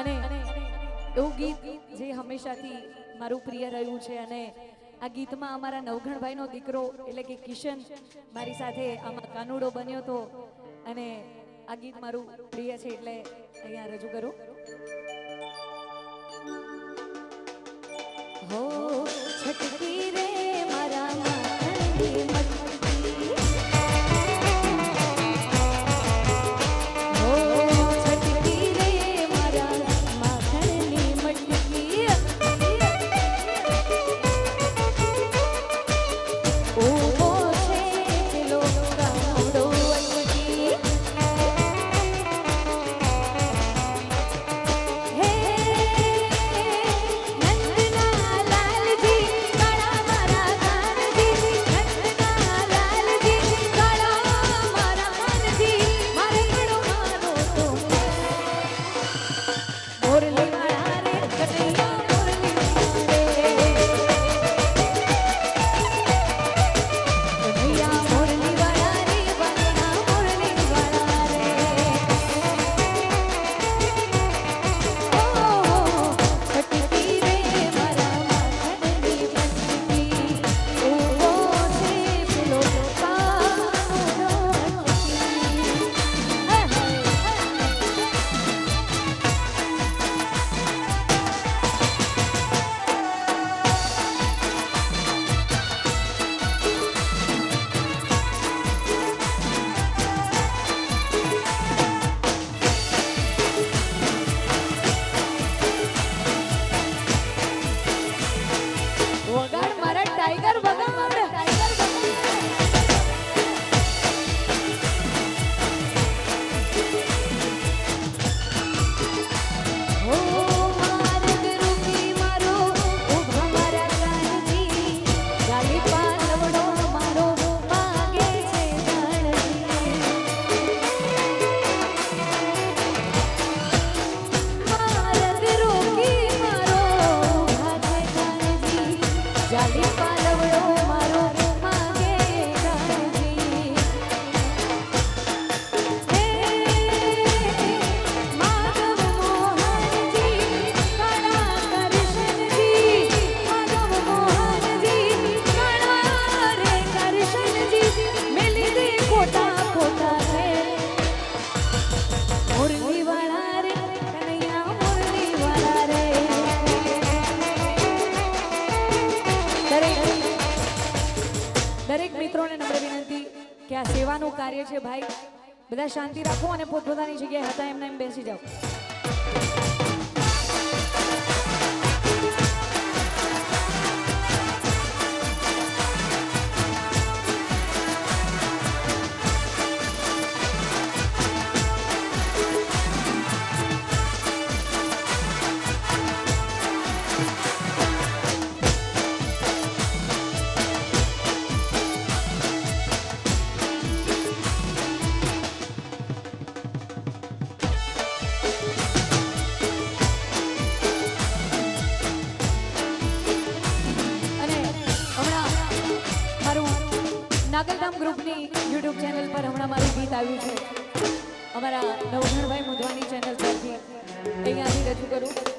અને એવું ગીત જે હંમેશાથી મારું પ્રિય રહ્યું છે અને આ ગીતમાં અમારા નવઘણભાઈનો દીકરો, એટલે કે કિશન, મારી સાથે આમાં કાનુડો બન્યો હતો અને આ ગીત મારું પ્રિય છે એટલે અહીંયા રજૂ કરું. હો, છટકી રે મારા આ સેવાનું કાર્ય છે ભાઈ. બધા શાંતિ રાખો અને પોતપોતાની જગ્યાએ હતા એમને એમ બેસી જાઓ. ગ્રુપની યુટ્યુબ ચેનલ પર હમણાં મારું ગીત આવ્યું છે. અમારા નવઘણભાઈ મુધવાની ચેનલ પરથી અહીંયાથી રજૂ કરું.